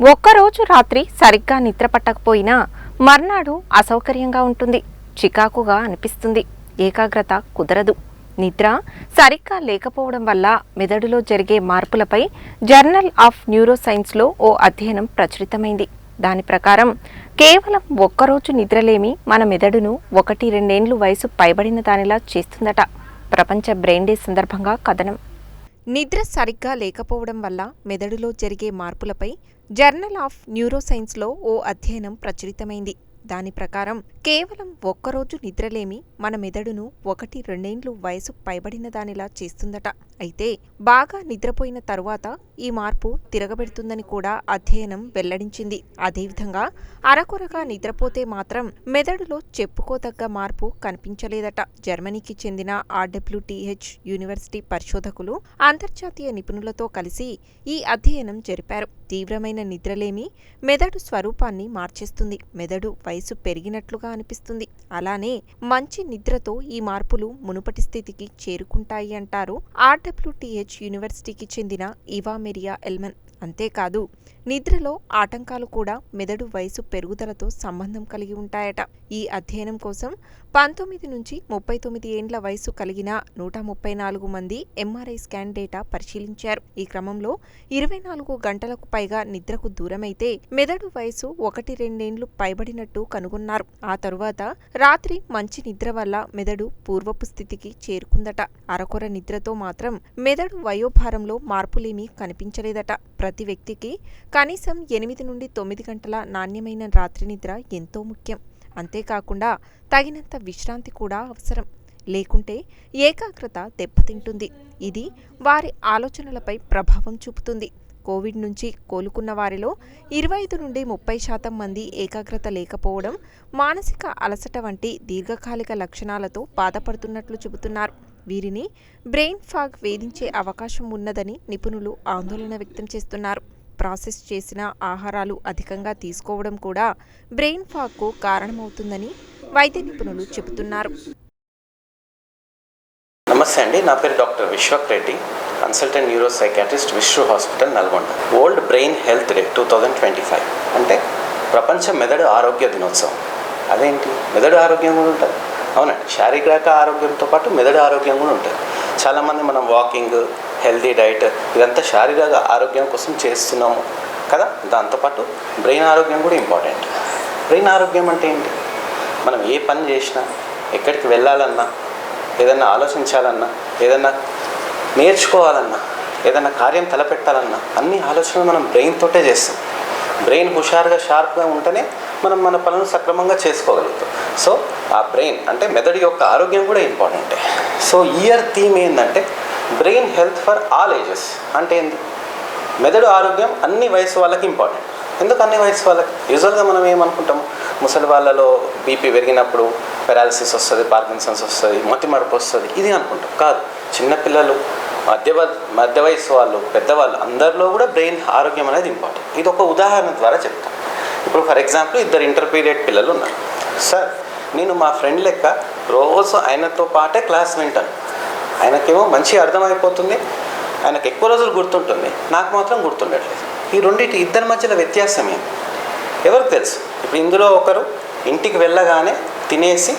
ఒక్కరోజు రాత్రి సరిగ్గా నిద్ర పట్టకపోయినా మర్నాడు అసౌకర్యంగా ఉంటుంది. చికాకుగా అనిపిస్తుంది. ఏకాగ్రత కుదరదు. నిద్ర సరిగ్గా లేకపోవడం వల్ల మెదడులో జరిగే మార్పులపై జర్నల్ ఆఫ్ న్యూరోసైన్స్లో ఓ అధ్యయనం ప్రచురితమైంది. దాని ప్రకారం కేవలం ఒక్కరోజు నిద్రలేమి మన మెదడును ఒకటి రెండేండ్లు వయసు పైబడిన దానిలా చేస్తుందట. ప్రపంచ బ్రెయిన్ డే సందర్భంగా కథనం. నిద్ర సరిగ్గా లేకపోవడం వల్ల మెదడులో జరిగే మార్పులపై జర్నల్ ఆఫ్ న్యూరోసైన్స్లో ఓ అధ్యయనం ప్రచురితమైంది. దాని ప్రకారం కేవలం ఒక్కరోజు నిద్రలేమి మన మెదడును ఒకటి రెండేండ్లు వయసు పైబడిన దానిలా చేస్తుందట. అయితే బాగా నిద్రపోయిన తరువాత ఈ మార్పు తిరగబెడుతుందని కూడా అధ్యయనం వెల్లడించింది. అదేవిధంగా అరకొరగా నిద్రపోతే మాత్రం మెదడులో చెప్పుకోదగ్గ మార్పు కనిపించలేదట. జర్మనీకి చెందిన ఆర్డబ్ల్యూటీహెచ్ యూనివర్సిటీ పరిశోధకులు అంతర్జాతీయ నిపుణులతో కలిసి ఈ అధ్యయనం జరిపారు. తీవ్రమైన నిద్రలేమి మెదడు స్వరూపాన్ని మార్చేస్తుంది. మెదడు వయసు పెరిగినట్లుగా అనిపిస్తుంది. అలానే మంచి నిద్రతో ఈ మార్పులు మునుపటి స్థితికి చేరుకుంటాయి అంటారు ఆర్డబ్ల్యూటీహెచ్ యూనివర్సిటీకి చెందిన ఇవామెరియా ఎల్మన్. అంతేకాదు నిద్రలో ఆటంకాలు కూడా మెదడు వయసు పెరుగుదలతో సంబంధం కలిగి ఉంటాయట. ఈ అధ్యయనం కోసం పంతొమ్మిది నుంచి ముప్పై తొమ్మిది ఏండ్ల వయసు కలిగిన నూట ముప్పై నాలుగు మంది ఎంఆర్ఐ స్కాన్ డేటా పరిశీలించారు. ఈ క్రమంలో ఇరవై నాలుగు గంటలకు పైగా నిద్రకు దూరమైతే మెదడు వయసు ఒకటి రెండేండ్లు పైబడినట్టు కనుగొన్నారు. ఆ తరువాత రాత్రి మంచి నిద్ర వల్ల మెదడు పూర్వపు స్థితికి చేరుకుందట. అరకొర నిద్రతో మాత్రం మెదడు వయోభారంలో మార్పులేమీ కనిపించలేదట. ప్రతి వ్యక్తికి కనీసం ఎనిమిది నుండి తొమ్మిది గంటల నాణ్యమైన రాత్రి నిద్ర ఎంతో ముఖ్యం. అంతేకాకుండా తగినంత విశ్రాంతి కూడా అవసరం. లేకుంటే ఏకాగ్రత దెబ్బతింటుంది. ఇది వారి ఆలోచనలపై ప్రభావం చూపుతుంది. కోవిడ్ నుంచి కోలుకున్న వారిలో ఇరవై ఐదు నుండి ముప్పై శాతం మంది ఏకాగ్రత లేకపోవడం మానసిక అలసట వంటి దీర్ఘకాలిక లక్షణాలతో బాధపడుతున్నట్లు చెబుతున్నారు. వీరిని బ్రెయిన్ ఫాగ్ వేధించే అవకాశం ఉన్నదని నిపుణులు ఆందోళన వ్యక్తం చేస్తున్నారు. ప్రాసెస్ చేసిన ఆహారాలు అధికంగా తీసుకోవడం కూడా బ్రెయిన్ ఫాగ్కు కారణమవుతుందని వైద్య నిపుణులు చెబుతున్నారు. నమస్తే అండి. నా పేరు doctor Vishwak Reddy consultant neuropsychiatrist Vishwa hospital Nalgonda. World brain health day two thousand twenty five. అంటే ప్రపంచ మెదడు ఆరోగ్య దినోత్సవం. అదేంటి? మెదడు ఆరోగ్యం కూడా ఉంటుంది. అవునండి. శారీరక ఆరోగ్యంతో పాటు మెదడు ఆరోగ్యం కూడా ఉంటుంది. చాలామంది మనం వాకింగ్ హెల్దీ డైట్ ఇదంతా శారీరక ఆరోగ్యం కోసం చేస్తున్నాము. కదా? దాంతోపాటు బ్రెయిన్ ఆరోగ్యం కూడా ఇంపార్టెంట్. బ్రెయిన్ ఆరోగ్యం అంటే ఏంటి? మనం ఏ పని చేసినా ఎక్కడికి వెళ్ళాలన్నా ఏదన్నా ఆలోచించాలన్నా ఏదన్నా నేర్చుకోవాలన్నా ఏదన్నా కార్యం తలపెట్టాలన్నా అన్ని ఆలోచనలు మనం బ్రెయిన్ తోటే చేస్తాం. బ్రెయిన్ హుషారుగా షార్ప్గా ఉంటేనే మనం మన పనులు సక్రమంగా చేసుకోగలుగుతాం. సో ఆ బ్రెయిన్ అంటే మెదడు యొక్క ఆరోగ్యం కూడా ఇంపార్టెంటే. సో ఇయర్ థీమ్ ఏంటంటే brain health for all ages అంటే ఏంది? మెదడు ఆరోగ్యం అన్ని వయసు వాళ్ళకి ఇంపార్టెంట్ ఎందుకు అన్ని వయసు వాళ్ళకి? యూజువల్గా మనం ఏమనుకుంటాము? ముసలి వాళ్ళలో బీపీ పెరిగినప్పుడు పెరాలసిస్ వస్తుంది పార్కిన్సన్స్ వస్తుంది మతి మరపు వస్తుంది ఇది అనుకుంటాం. కాదు. చిన్నపిల్లలు మధ్య వ- మధ్య వయసు వాళ్ళు పెద్దవాళ్ళు అందరిలో కూడా బ్రెయిన్ ఆరోగ్యం అనేది ఇంపార్టెంట్ ఇది ఒక ఉదాహరణ ద్వారా చెప్తాను ఇప్పుడు ఫర్ ఎగ్జాంపుల్ ఇద్దరు ఇంటర్మీడియట్ పిల్లలు ఉన్నారు. సార్ నేను మా ఫ్రెండ్ లెక్క రోజు ఆయనతో పాటే క్లాస్ వింటాను ఆయనకేమో మంచి అర్థమైపోతుంది. ఆయనకు ఎక్కువ రోజులు గుర్తుంటుంది. నాకు మాత్రం గుర్తుండట్లేదు. ఈ రెండింటి ఇద్దరి మధ్యలో వ్యత్యాసం ఏం? ఎవరికి తెలుసు? ఇప్పుడు ఇందులో ఒకరు ఇంటికి వెళ్ళగానే తినేసి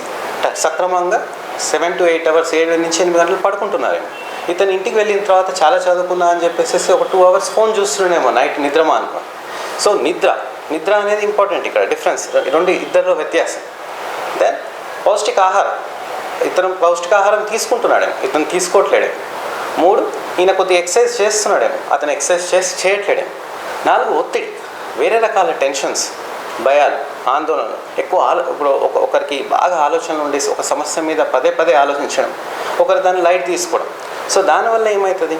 సక్రమంగా సెవెన్ టు ఎయిట్ అవర్స్ ఏడు నుంచి ఎనిమిది గంటలు పడుకుంటున్నారేమో ఇతను ఇంటికి వెళ్ళిన తర్వాత చాలా చదువుకున్నా అని చెప్పేసి ఒక టూ అవర్స్ ఫోన్ చూస్తున్నాడేమో నైట్ నిద్రమా అనుకో సో నిద్ర నిద్ర అనేది ఇంపార్టెంట్ ఇక్కడ డిఫరెన్స్. రెండు ఇద్దరిలో వ్యత్యాసం. దెన్ పౌష్టిక ఆహారం. ఇతను పౌష్టికాహారం తీసుకుంటున్నాడేమో ఇతను తీసుకోవట్లేడేమో. మూడు ఈయన కొద్దిగా ఎక్సర్సైజ్ చేస్తున్నాడేమో అతను ఎక్సర్సైజ్ చేసి చేయట్లేడేమో. నాలుగు ఒత్తిడి వేరే రకాల టెన్షన్స్ భయాలు ఆందోళనలు. ఎక్కువ ఆలో ఇప్పుడు ఒక ఒకరికి బాగా ఆలోచనలు ఉండేసి ఒక సమస్య మీద పదే పదే ఆలోచించడం ఒకరు దాన్ని లైట్ తీసుకోవడం. సో దానివల్ల ఏమవుతుంది?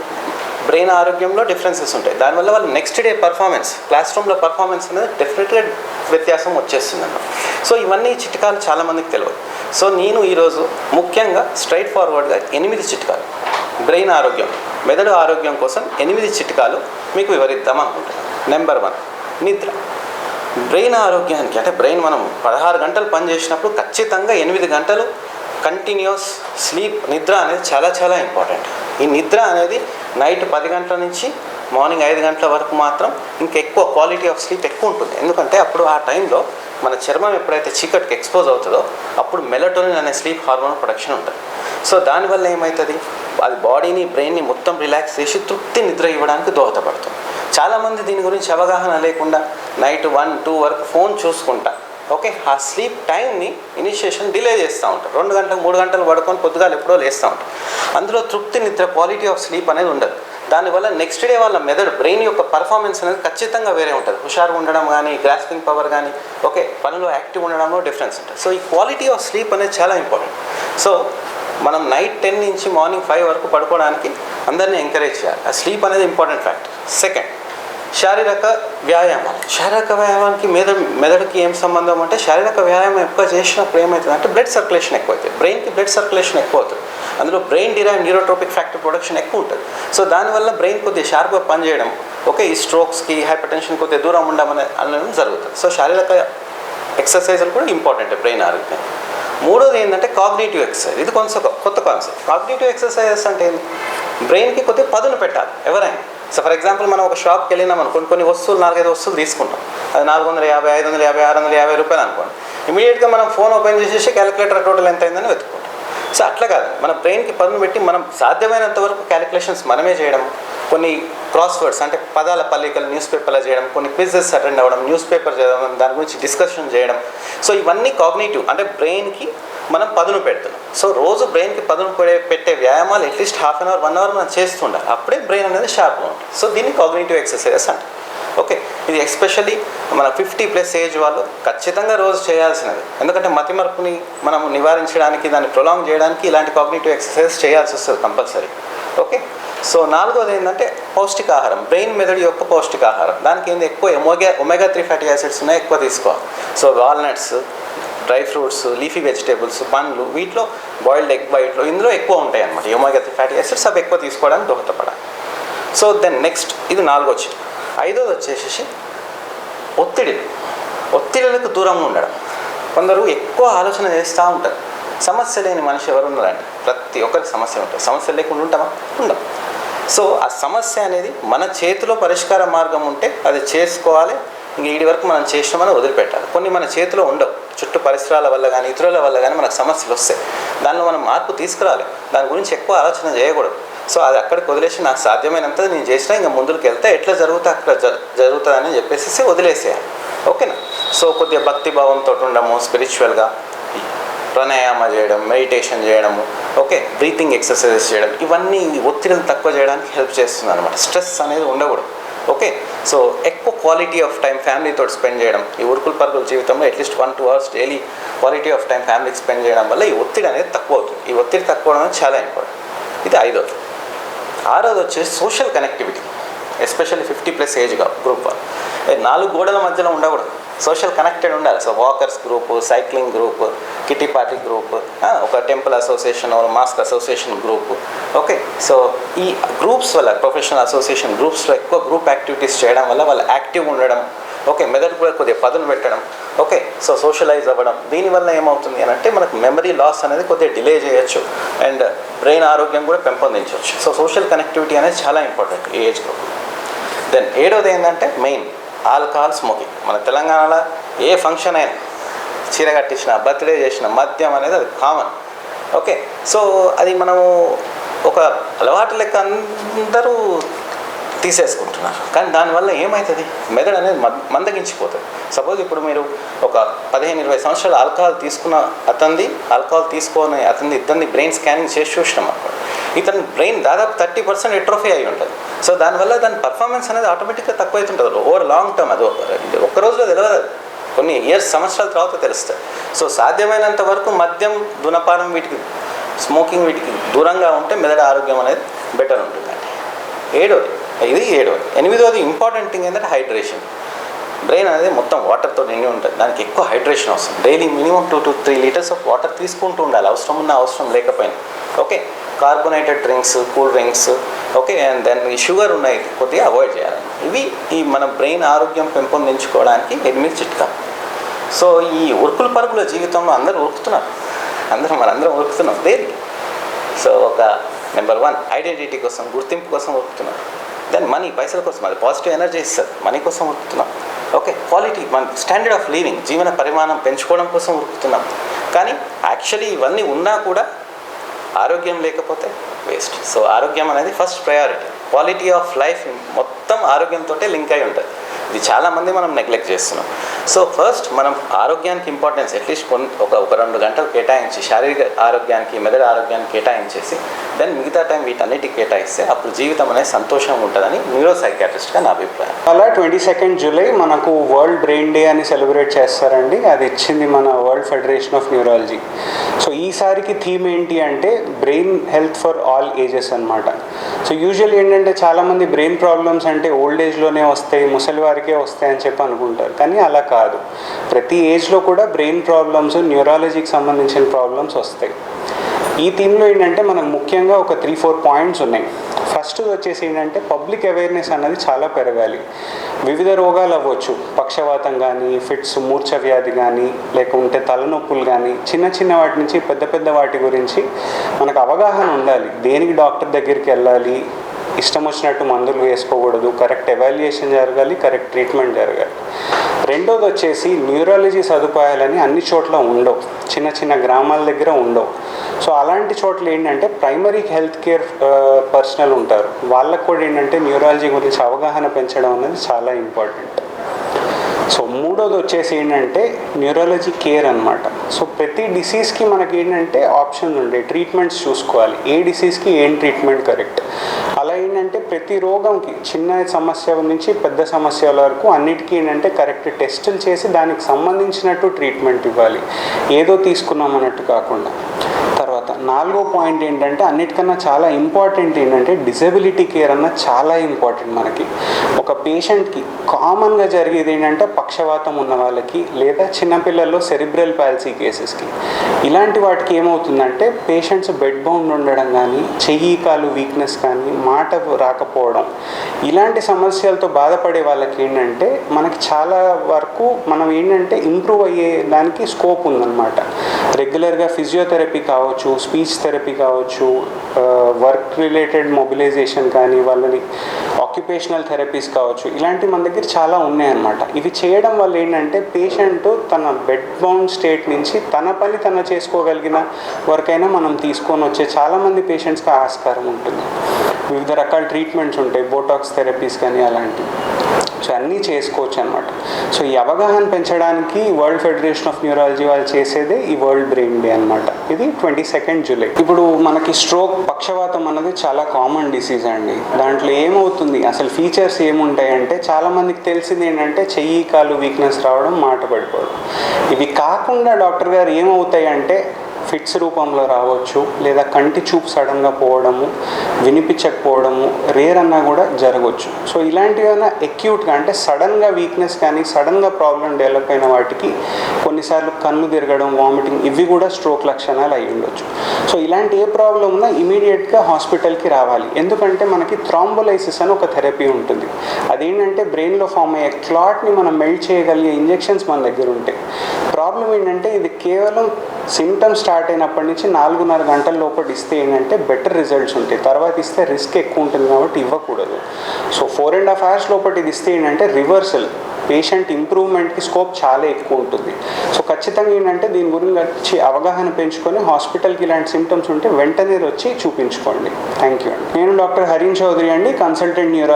బ్రెయిన్ ఆరోగ్యంలో డిఫరెన్సెస్ ఉంటాయి. దానివల్ల వాళ్ళు నెక్స్ట్ డే పర్ఫార్మెన్స్ క్లాస్ రూమ్లో పర్ఫార్మెన్స్ అనేది డెఫినెట్గా వ్యత్యాసం వచ్చేస్తుంది అన్నమాట సో ఇవన్నీ చిట్కాలు చాలామందికి తెలియదు సో నేను ఈరోజు ముఖ్యంగా స్ట్రైట్ ఫార్వర్డ్గా ఎనిమిది చిట్కాలు. బ్రెయిన్ ఆరోగ్యం మెదడు ఆరోగ్యం కోసం ఎనిమిది చిట్కాలు మీకు వివరిద్దాం అనుకుంటున్నాను. నెంబర్ వన్ నిద్ర. బ్రెయిన్ ఆరోగ్యానికి అంటే బ్రెయిన్ మనం పదహారు గంటలు పని చేసినప్పుడు ఖచ్చితంగా ఎనిమిది గంటలు కంటిన్యూస్ స్లీప్ నిద్ర అనేది చాలా చాలా ఇంపార్టెంట్ ఈ నిద్ర అనేది నైట్ పది గంటల నుంచి మార్నింగ్ ఐదు గంటల వరకు మాత్రం ఇంకెక్కువ క్వాలిటీ ఆఫ్ స్లీప్ ఎక్కువ ఉంటుంది. ఎందుకంటే అప్పుడు ఆ టైంలో మన చర్మం ఎప్పుడైతే చీకటికి ఎక్స్పోజ్ అవుతుందో అప్పుడు మెలటోనిన్ అనే స్లీప్ హార్మోన్ ప్రొడక్షన్ ఉంటుంది. సో దానివల్ల ఏమవుతుంది అది బాడీని బ్రెయిన్ని మొత్తం రిలాక్స్ చేసి తృప్తి నిద్ర ఇవ్వడానికి దోహదపడుతుంది. చాలామంది దీని గురించి అవగాహన లేకుండా నైట్ వన్ టూ వరకు ఫోన్ చూసుకుంటా. ఓకే ఆ స్లీప్ టైంని ఇనిషియేషన్ డిలే చేస్తూ ఉంటారు. రెండు గంటలు మూడు గంటలు పడుకొని పొద్దుగాలు ఎప్పుడో లేస్తూ ఉంటారు. అందులో తృప్తి నిద్ర క్వాలిటీ ఆఫ్ స్లీప్ అనేది ఉండదు. దానివల్ల నెక్స్ట్ డే వాళ్ళ మెదడు బ్రెయిన్ యొక్క పర్ఫార్మెన్స్ అనేది ఖచ్చితంగా వేరే ఉంటుంది. హుషారుగా ఉండడం కానీ గ్రాస్పింగ్ పవర్ కానీ ఓకే పనిలో యాక్టివ్ ఉండడంలో డిఫరెన్స్ ఉంటుంది. సో ఈ క్వాలిటీ ఆఫ్ స్లీప్ అనేది చాలా ఇంపార్టెంట్ సో మనం నైట్ టెన్ నుంచి మార్నింగ్ ఫైవ్ వరకు పడుకోవడానికి అందరినీ ఎంకరేజ్ చేయాలి. ఆ స్లీప్ అనేది ఇంపార్టెంట్ ఫ్యాక్టర్ సెకండ్ శారీరక వ్యాయామం. శారీరక వ్యాయామానికి మీద మెదడుకి ఏం సంబంధం అంటే శారీరక వ్యాయామం ఎక్కువ చేసినప్పుడు ఏమవుతుంది అంటే బ్లడ్ సర్క్యులేషన్ ఎక్కువ అవుతుంది బ్రెయిన్కి బ్లడ్ సర్క్యులేషన్ ఎక్కువ అవుతుంది. అందులో brain derive neurotropic factor production ఎక్కువ ఉంటుంది. సో దానివల్ల బ్రెయిన్ కొద్దిగా షార్ప్గా పనిచేయడం ఓకే ఈ స్ట్రోక్స్కి హైపర్ టెన్షన్ కొద్దిగా దూరం ఉండమని అనడం జరుగుతుంది. సో శారీరక ఎక్సర్సైజులు కూడా ఇంపార్టెంట్ బ్రెయిన్ ఆరోగ్యం. మూడోది ఏంటంటే కాగ్నేటివ్ ఎక్సర్సైజ్ ఇది కొంచెం కొత్త కాన్సెప్ట్ కాగ్నేటివ్ ఎక్సర్సైజెస్ అంటే ఏంటి బ్రెయిన్కి కొద్దిగా పదును పెట్టాలి ఎవరైనా. సో ఫర్ ఎగ్జాంపుల్ మనం ఒక షాప్కి వెళ్ళినాం అనుకోండి కొన్ని వస్తువులు నాలుగైదు వస్తువులు తీసుకుంటాం. అది నాలుగు వందల యాభై ఐదు వందల యాభై ఆరు వందల యాభై రూపాయలు అనుకోండి. ఇమీడియట్గా మనం ఫోన్ ఓపెన్ చేసేసి క్యాలిక్యులేటర్ టోటల్ ఎంత అయిందని వెతుక్కుంటాం. సో అట్లా కాదు. మన బ్రెయిన్కి పదును పెట్టి మనం సాధ్యమైనంత వరకు క్యాలిక్యులేషన్స్ మనమే చేయడం కొన్ని క్రాస్ వర్డ్స్ అంటే పదాల పల్లికలు న్యూస్ పేపర్లో చేయడం కొన్ని క్విజెస్ అటెండ్ అవ్వడం న్యూస్ పేపర్ చదవడం దాని గురించి డిస్కషన్ చేయడం. సో ఇవన్నీ కాగ్నేటివ్ అంటే బ్రెయిన్కి మనం పదును పెడుతున్నాం. సో రోజు బ్రెయిన్కి పదును పెట్టే వ్యాయామాలు at least half an hour one hour మనం చేస్తుండాలి. అప్పుడే బ్రెయిన్ అనేది షార్ప్గా ఉంటుంది. సో దీన్ని కాగ్నేటివ్ ఎక్సర్సైజెస్ అంటారు. ఓకే ఇది ఎస్పెషల్లీ మన ఫిఫ్టీ ప్లస్ ఏజ్ వాళ్ళు ఖచ్చితంగా రోజు చేయాల్సినది. ఎందుకంటే మతిమరుపుని మనం నివారించడానికి దాన్ని ప్రొలాంగ్ చేయడానికి ఇలాంటి కాగ్నేటివ్ ఎక్సర్సైజ్ చేయాల్సి వస్తుంది కంపల్సరీ. ఓకే సో నాలుగోది ఏంటంటే పౌష్టికాహారం. బ్రెయిన్ మెదడు యొక్క పౌష్టికాహారం. దానికి ఏంది? ఎక్కువ ఎమోగా ఒమెగా త్రీ ఫ్యాటీ యాసిడ్స్ ఉన్నాయి ఎక్కువ తీసుకోవాలి. So walnuts dry fruits leafy vegetables పండ్లు వీటిలో బాయిల్డ్ ఎగ్ వైట్లో ఇందులో ఎక్కువ ఉంటాయి అనమాట ఒమేగా త్రీ ఫ్యాటీ యాసిడ్స్ అవి ఎక్కువ తీసుకోవడానికి దోహదపడాలి. సో దెన్ నెక్స్ట్ ఇది నాలుగో వచ్చి ఐదోది వచ్చేసేసి ఒత్తిడి. ఒత్తిడిలకు దూరంగా ఉండడం. కొందరు ఎక్కువ ఆలోచన చేస్తూ ఉంటారు. సమస్య లేని మనిషి ఎవరు ఉన్నారండి? ప్రతి ఒక్కరికి సమస్య ఉంటుంది. సమస్య లేకుండా ఉంటామా? ఉండం. సో ఆ సమస్య అనేది మన చేతిలో పరిష్కార మార్గం ఉంటే అది చేసుకోవాలి. ఇంక వీడి వరకు మనం చేసినామని వదిలిపెట్టాలి. కొన్ని మన చేతిలో ఉండవు. చుట్టూ పరిసరాల వల్ల కానీ ఇతరుల వల్ల కానీ మనకు సమస్యలు వస్తాయి. దానిలో మనం మార్పు తీసుకురాలి దాని గురించి ఎక్కువ ఆలోచన చేయకూడదు. సో అది అక్కడికి వదిలేసి నాకు సాధ్యమైనంత నేను చేసినా ఇంకా ముందుకు వెళ్తే ఎట్లా జరుగుతా అక్కడ జ- జరుగుతుందని చెప్పేసి వదిలేసేయాలి ఓకేనా? సో కొద్దిగా భక్తి భావంతో ఉండము స్పిరిచువల్గా ప్రాణాయామ చేయడం మెడిటేషన్ చేయడము ఓకే బ్రీతింగ్ ఎక్సర్సైజెస్ చేయడం ఇవన్నీ ఒత్తిడిని తక్కువ చేయడానికి హెల్ప్ చేస్తుంది అనమాట స్ట్రెస్ అనేది ఉండకూడదు. ఓకే? సో ఎక్కువ క్వాలిటీ ఆఫ్ టైం ఫ్యామిలీతో స్పెండ్ చేయడం ఈ ఉరుకుల పరుగుల జీవితంలో at least one two hours daily quality of time ఫ్యామిలీకి స్పెండ్ చేయడం వల్ల ఈ ఒత్తిడి అనేది తక్కువ అవుతుంది. ఈ ఒత్తిడి తక్కువ అనేది చాలా ఇంపార్టెంట్ ఇది ఐదవది ఆరోది వచ్చేసి social connectivity especially fifty plus age group one ఏ నాలుగు గోడల మధ్యలో ఉండకూడదు. సోషల్ కనెక్టెడ్ ఉండాలి. So walkers group cycling group kitty party group ఒక temple association mosque association group okay so ఈ గ్రూప్స్ వల్ల ప్రొఫెషనల్ అసోసియేషన్ గ్రూప్స్లో ఎక్కువ గ్రూప్ యాక్టివిటీస్ చేయడం వల్ల వాళ్ళు యాక్టివ్ ఉండడం. ఓకే మెదడు కూడా కొద్దిగా పదును పెట్టడం. ఓకే సో సోషలైజ్ అవ్వడం. దీనివల్ల ఏమవుతుంది అని అంటే మనకు మెమరీ లాస్ అనేది కొద్దిగా డిలే చేయొచ్చు అండ్ బ్రెయిన్ ఆరోగ్యం కూడా పెంపొందించవచ్చు సో సోషల్ కనెక్టివిటీ అనేది చాలా ఇంపార్టెంట్ ఈ ఏజ్ గ్రూప్ దెన్ ఏడోది ఏంటంటే మెయిన్ ఆల్కహాల్ స్మోకింగ్ మన తెలంగాణలో ఏ ఫంక్షన్ అయినా చీర కట్టించిన బర్త్డే చేసిన మద్యం అనేది అది కామన్ ఓకే సో అది మనము ఒక అలవాటు లెక్క అందరూ తీసేసుకుంటున్నారు. కానీ దానివల్ల ఏమవుతుంది మెదడు అనేది మందగించిపోతుంది. సపోజ్ ఇప్పుడు మీరు ఒక పదిహేను ఇరవై సంవత్సరాలు ఆల్కహాల్ తీసుకున్న అతనిది ఆల్కహాల్ తీసుకోని అతంది ఇతన్ని బ్రెయిన్ స్కానింగ్ చేసి చూసినాం అనుకోండి ఇతని బ్రెయిన్ దాదాపు థర్టీ పర్సెంట్ ఎట్రోఫీ అయి ఉంటుంది. సో దానివల్ల దాని పర్ఫార్మెన్స్ అనేది ఆటోమేటిక్గా తక్కువైతుంటుంది. ఓవర్ లాంగ్ టర్మ్ అది ఒక- ఒక్క రోజులో తెలియదు కొన్ని ఇయర్స్ సంవత్సరాల తర్వాత తెలుస్తాయి సో సాధ్యమైనంత వరకు మద్యం దునపానం వీటికి స్మోకింగ్ వీటికి దూరంగా ఉంటే మెదడు ఆరోగ్యం అనేది బెటర్ ఉంటుందండి. ఏడోది ఇది ఏడోది ఎనిమిదవది ఇంపార్టెంట్ థింగ్ ఏంటంటే హైడ్రేషన్ బ్రెయిన్ అనేది మొత్తం వాటర్తో నిండి ఉంటుంది. దానికి ఎక్కువ హైడ్రేషన్ అవసరం. Daily minimum two to three litres of water తీసుకుంటూ ఉండాలి. అవసరం ఉన్న అవసరం లేకపోయినా. Okay carbonated drinks cool drinks okay and then sugar ఉన్నాయి. కొద్దిగా అవాయిడ్ చేయాలి. ఇవి ఈ మన బ్రెయిన్ ఆరోగ్యం పెంపొందించుకోవడానికి ఎనిమిది చిట్కా. సో ఈ ఉరుకుల పరుగుల జీవితంలో అందరూ ఉరుకుతున్నారు. అందరం మనందరం ఉరుకుతున్నాం. దేనికి సో ఒక నెంబర్ వన్ ఐడెంటిటీ కోసం గుర్తింపు కోసం ఉరుకుతున్నారు. దెన్ మనీ పైసల కోసం అది పాజిటివ్ ఎనర్జీ ఇస్తుంది. మనీ కోసం ఉరుకుతున్నాం. ఓకే క్వాలిటీ మన స్టాండర్డ్ ఆఫ్ లివింగ్ జీవన పరిమాణం పెంచుకోవడం కోసం ఉరుకుతున్నాం. కానీ యాక్చువల్లీ ఇవన్నీ ఉన్నా కూడా ఆరోగ్యం లేకపోతే వేస్ట్ సో ఆరోగ్యం అనేది first priority quality of life మొత్తం ఆరోగ్యంతో లింక్ అయి ఉంటుంది. ఇది చాలామంది మనం నెగ్లెక్ట్ చేస్తున్నాం. సో ఫస్ట్ మనం ఆరోగ్యానికి ఇంపార్టెన్స్ అట్లీస్ట్ కొన్ని ఒక ఒక రెండు గంటలు కేటాయించి శారీరక ఆరోగ్యానికి మెదడు ఆరోగ్యానికి కేటాయించేసి దెన్ మిగతా టైం వీటన్నిటికి కేటాయిస్తే అప్పుడు జీవితం అనేది సంతోషంగా ఉంటుందని న్యూరో సైకాట్రిస్ట్గా నా అభిప్రాయం. అలా ట్వంటీ సెకండ్ జూలై మనకు వరల్డ్ బ్రెయిన్ డే అని సెలబ్రేట్ చేస్తారండి. అది ఇచ్చింది మన world federation of neurology so ఈసారికి థీమ్ ఏంటి అంటే brain health for all ages అన్నమాట. సో యూజువల్ ఏంటంటే చాలామంది బ్రెయిన్ ప్రాబ్లమ్స్ అంటే ఓల్డ్ ఏజ్లోనే వస్తాయి ముసలి వాళ్ళకే వస్తాయి అని చెప్పి అనుకుంటారు. కానీ అలా కాదు. ప్రతి ఏజ్లో కూడా బ్రెయిన్ ప్రాబ్లమ్స్ న్యూరాలజీకి సంబంధించిన ప్రాబ్లమ్స్ వస్తాయి. ఈ థీమ్లో ఏంటంటే మనకు ముఖ్యంగా ఒక త్రీ ఫోర్ పాయింట్స్ ఉన్నాయి. ఫస్ట్ వచ్చేసి ఏంటంటే పబ్లిక్ అవేర్నెస్ అన్నది చాలా పెరగాలి. వివిధ రోగాలు అవ్వచ్చు. పక్షవాతం కానీ ఫిట్స్ మూర్ఛ వ్యాధి కానీ లేకుంటే తలనొప్పులు కానీ చిన్న చిన్న వాటి నుంచి పెద్ద పెద్ద వాటి గురించి మనకు అవగాహన ఉండాలి. దేనికి డాక్టర్ దగ్గరికి వెళ్ళాలి? ఇష్టం వచ్చినట్టు మందులు వేసుకోకూడదు. కరెక్ట్ ఎవాల్యుయేషన్ జరగాలి కరెక్ట్ ట్రీట్మెంట్ జరగాలి. రెండోది వచ్చేసి న్యూరాలజీ సదుపాయాలని అన్ని చోట్ల ఉండవు. చిన్న చిన్న గ్రామాల దగ్గర ఉండవు. సో అలాంటి చోట్ల ఏంటంటే ప్రైమరీ హెల్త్ కేర్ పర్సనల్ ఉంటారు. వాళ్ళకు కూడా ఏంటంటే న్యూరాలజీ గురించి అవగాహన పెంచడం అనేది చాలా ఇంపార్టెంట్. సో మూడోది వచ్చేసి ఏంటంటే న్యూరాలజీ కేర్ అనమాట సో ప్రతి డిసీజ్కి మనకి ఏంటంటే ఆప్షన్స్ ఉంటాయి ట్రీట్మెంట్స్ చూసుకోవాలి. ఏ డిసీజ్కి ఏం ట్రీట్మెంట్ కరెక్ట్. అలా ఏంటంటే ప్రతి రోగంకి చిన్న సమస్య నుంచి పెద్ద సమస్యల వరకు అన్నిటికీ ఏంటంటే కరెక్ట్ టెస్టులు చేసి దానికి సంబంధించినట్టు ట్రీట్మెంట్ ఇవ్వాలి. ఏదో తీసుకున్నాం అన్నట్టు కాకుండా. నాలుగో పాయింట్ ఏంటంటే అన్నిటికన్నా చాలా ఇంపార్టెంట్ ఏంటంటే డిజబిలిటీ కేర్ అన్న చాలా ఇంపార్టెంట్ మనకి. ఒక పేషెంట్కి కామన్గా జరిగేది ఏంటంటే పక్షవాతం ఉన్న వాళ్ళకి లేదా చిన్నపిల్లల్లో సెరిబ్రల్ పాలసీ కేసెస్కి. ఇలాంటి వాటికి ఏమవుతుందంటే పేషెంట్స్ బెడ్ బౌండ్ ఉండడం కానీ చెయ్యి కాలు వీక్నెస్ కానీ మాట రాకపోవడం. ఇలాంటి సమస్యలతో బాధపడే వాళ్ళకి ఏంటంటే మనకి చాలా వరకు మనం ఏంటంటే ఇంప్రూవ్ అయ్యే దానికి స్కోప్ ఉందన్నమాట. రెగ్యులర్గా ఫిజియోథెరపీ కావచ్చు స్పీచ్ థెరపీ కావచ్చు వర్క్ రిలేటెడ్ మొబిలైజేషన్ కానీ వాళ్ళని ఆక్యుపేషనల్ థెరపీస్ కావచ్చు ఇలాంటి మన దగ్గర చాలా ఉన్నాయన్నమాట. ఇవి చేయడం వల్ల ఏంటంటే పేషెంట్ తన బెడ్ బౌండ్ స్టేట్ నుంచి తన పని తన చేసుకోగలిగిన వర్క్ అయినా మనం తీసుకొని వచ్చే చాలామంది పేషెంట్స్కి ఆస్కారం ఉంటుంది. వివిధ రకాల ట్రీట్మెంట్స్ ఉంటాయి బోటాక్స్ థెరపీస్ కానీ అలాంటివి. సో అన్నీ చేసుకోవచ్చు అనమాట సో ఈ అవగాహన పెంచడానికి వరల్డ్ ఫెడరేషన్ ఆఫ్ న్యూరాలజీ వాళ్ళు చేసేదే ఈ వరల్డ్ బ్రెయిన్ డే అనమాట ఇది ట్వంటీ సెకండ్ జూలై ఇప్పుడు మనకి స్ట్రోక్ పక్షవాతం అన్నది చాలా కామన్ డిసీజ్ అండి. దాంట్లో ఏమవుతుంది? అసలు ఫీచర్స్ ఏముంటాయంటే చాలా మందికి తెలిసింది ఏంటంటే చెయ్యి కాలు వీక్నెస్ రావడం మాట పడిపోవడం. ఇవి కాకుండా డాక్టర్ గారు ఏమవుతాయంటే ఫిట్స్ రూపంలో రావచ్చు లేదా కంటి చూపు సడన్గా పోవడము వినిపించకపోవడము రేర్ అన్నా కూడా జరగవచ్చు. సో ఇలాంటివైనా ఎక్యూట్గా అంటే సడన్గా వీక్నెస్ కానీ సడన్గా ప్రాబ్లం డెవలప్ అయిన వాటికి కొన్నిసార్లు కన్ను తిరగడం వామిటింగ్ ఇవి కూడా స్ట్రోక్ లక్షణాలు అయి ఉండొచ్చు. సో ఇలాంటి ఏ ప్రాబ్లం ఉన్నా ఇమీడియట్గా హాస్పిటల్కి రావాలి. ఎందుకంటే మనకి థ్రాంబోలైసిస్ అని ఒక థెరపీ ఉంటుంది. అదేంటంటే బ్రెయిన్లో ఫామ్ అయ్యే క్లాట్ని మనం మెల్ట్ చేయగలిగే ఇంజెక్షన్స్ మన దగ్గర ఉంటాయి. ప్రాబ్లం ఏంటంటే ఇది కేవలం సిమ్టమ్స్ స్టార్ట్ అయినప్పటి నుంచి నాలుగున్నర గంటల లోపల ఇస్తే ఏంటంటే బెటర్ రిజల్ట్స్ ఉంటాయి. తర్వాత ఇస్తే రిస్క్ ఎక్కువ ఉంటుంది కాబట్టి ఇవ్వకూడదు. So four and half hours లోపల ఇది ఇస్తే ఏంటంటే రివర్సల్ పేషెంట్ ఇంప్రూవ్మెంట్కి స్కోప్ చాలా ఎక్కువ ఉంటుంది. సో ఖచ్చితంగా ఏంటంటే దీని గురించి అవగాహన పెంచుకొని హాస్పిటల్కి ఇలాంటి సిమ్టమ్స్ ఉంటే వెంటనే వచ్చి చూపించుకోండి. థ్యాంక్ యూ అండి. నేను డాక్టర్ హరీన్ చౌదరి అండి కన్సల్టెంట్ న్యూరో